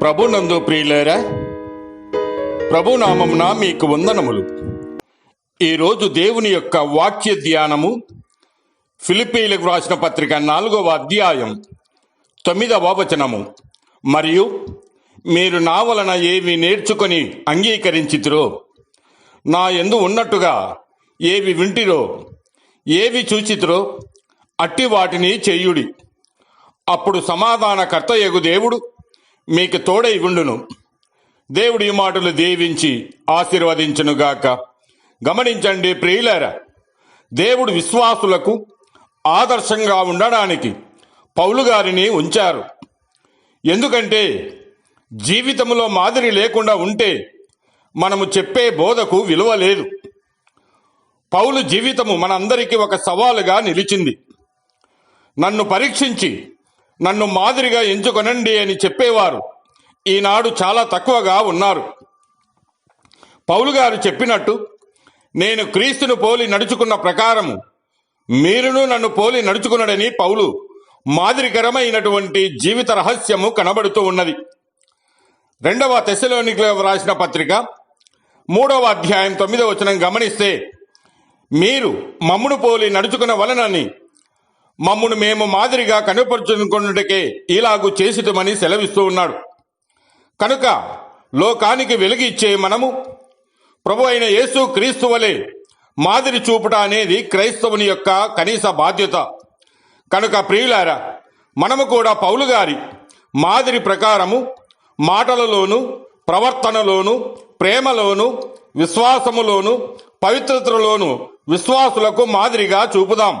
ప్రభునందు ప్రియులేరా ప్రభునామమున మీకు వందనములు. ఈరోజు దేవుని యొక్క వాక్య ధ్యానము ఫిలిపీలకు వ్రాసిన పత్రిక నాలుగవ అధ్యాయం తొమ్మిదవ వచనము. మరియు మీరు నా వలన ఏవి నేర్చుకొని అంగీకరించితిరో నా ఎందు ఉన్నట్టుగా ఏవి వింటిరో ఏవి చూచితిరో అట్టి వాటిని చెయ్యుడి అప్పుడు సమాధానకర్త ఎగు దేవుడు మీకు తోడై ఉండును. దేవుడి మాటలు దీవించి ఆశీర్వదించునుగాక. గమనించండి ప్రియులారా దేవుడు విశ్వాసులకు ఆదర్శంగా ఉండడానికి పౌలు గారిని ఉంచారు. ఎందుకంటే జీవితంలో మాదిరి లేకుండా ఉంటే మనము చెప్పే బోధకు విలువ లేదు. పౌలు జీవితము మనందరికీ ఒక సవాలుగా నిలిచింది. నన్ను పరీక్షించి నన్ను మాదిరిగా ఎంచుకొనండి అని చెప్పేవారు. ఈనాడు చాలా తక్కువగా ఉన్నారు. పౌలు గారు చెప్పినట్టు నేను క్రీస్తును పోలి నడుచుకున్న ప్రకారము మీరును నన్ను పోలి నడుచుకున్నాడని పౌలు మాదిరికరమైనటువంటి జీవిత రహస్యము కనబడుతూ ఉన్నది. రెండవ తెశలోనికి వ్రాసిన పత్రిక మూడవ అధ్యాయం తొమ్మిదవ వచనం గమనిస్తే మీరు మమ్మును పోలి నడుచుకున్న వలనని మమ్మును మేము మాదిరిగా కనుపరుచుకున్నటకే ఇలాగు చేసిటమని సెలవిస్తూ ఉన్నాడు. కనుక లోకానికి వెలుగిచ్చే మనము ప్రభు అయిన యేసు క్రీస్తు వలె మాదిరి చూపుట అనేది క్రైస్తవుని యొక్క కనీస బాధ్యత. కనుక ప్రియులారా మనము కూడా పౌలు గారి మాదిరి ప్రకారము మాటలలోను ప్రవర్తనలోను ప్రేమలోను విశ్వాసములోను పవిత్రతలోను విశ్వాసులకు మాదిరిగా చూపుదాం.